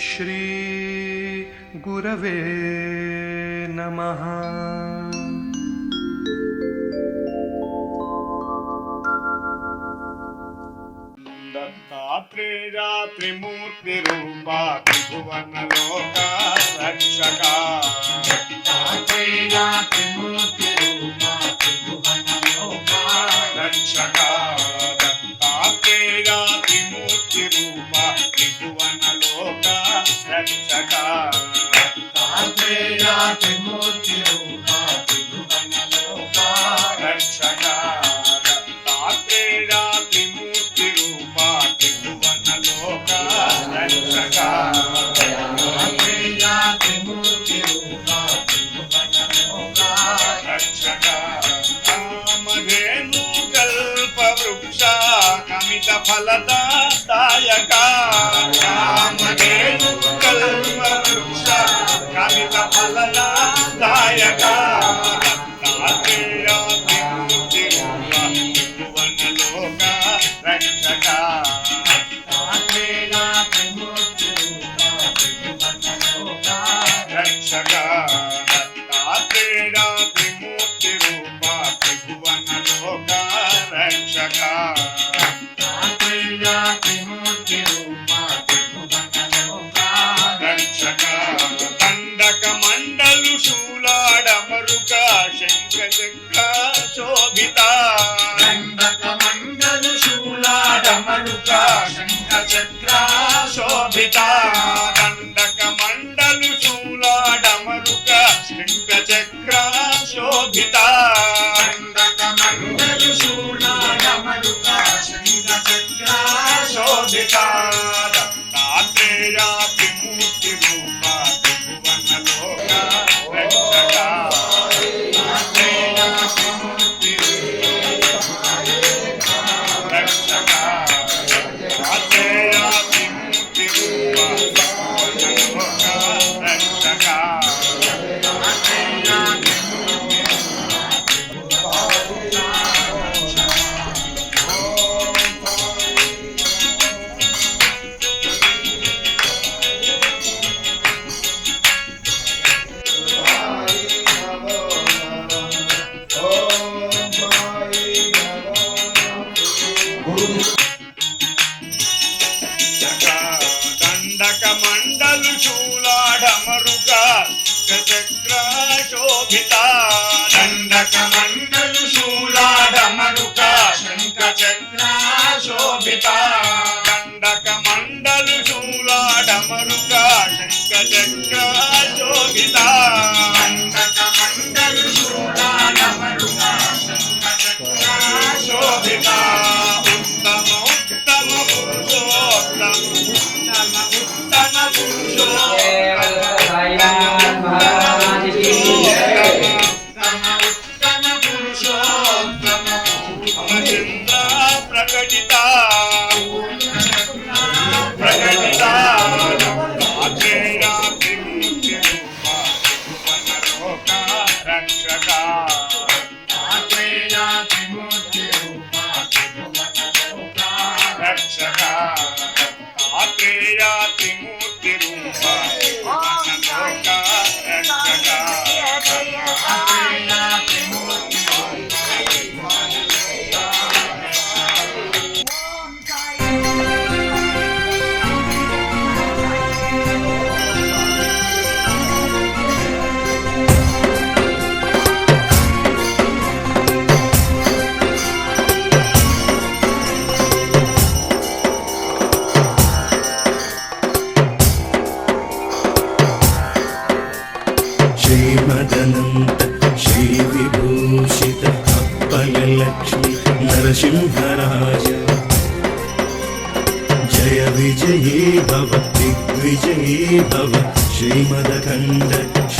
श्री गुरवे नमः त्रिमूर्तिरूपा त्रिभुवनलोका रक्षका त्रेया त्रिमूर्तिरूपा त्रिभुवनलोका रक्षका दत्तात्रेया त्रिमूर्तिरूपा రక్షక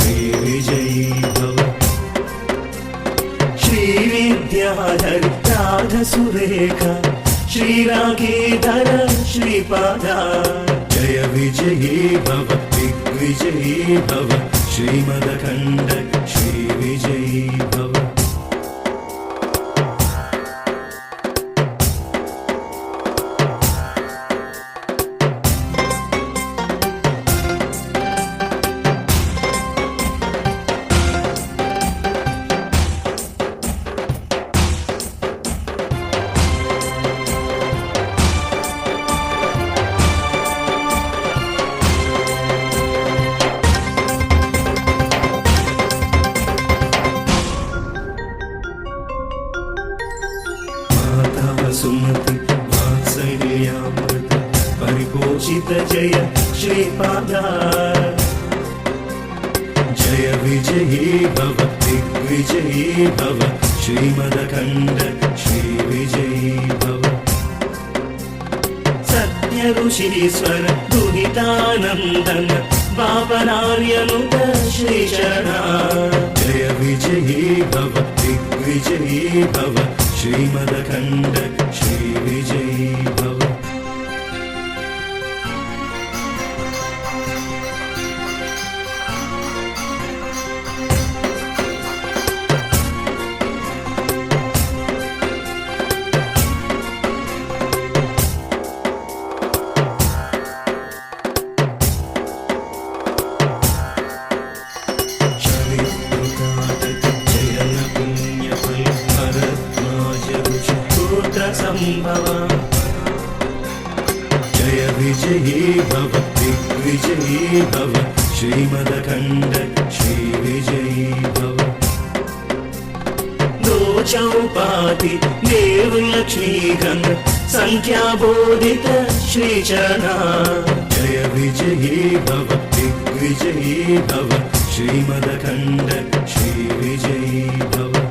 श्रीमदखण्ड श्रीविजयी भव श्रीविद्याधर राधसुरेख श्रीरागीधर श्रीपादा जय विजयी भव दिग्विजयी भव श्रीमदखण्ड श्रीविजयी भव श्रीपादा जय विजयी भव दिग्विजयी भव श्रीमदखण्ड श्रीविजयी भव सत्य ऋषीश्वर दुहितानन्दन बाबनार्यनुत श्रीशरणा जय विजयी भव दिग्विजयी भव श्रीमदखण्ड श्रीविजयी భవ జయ విజయీ భవ దిగ్విజయీ భవ శ్రీమదఖండ శ్రీ విజయీ భవ. చౌపాతి దేవలక్ష్మీకంద సంఖ్యాబోధిత శ్రీచనా జయ విజయీ భవ దిగ్విజయీ భవ శ్రీమదఖండ శ్రీ విజయీ భవ.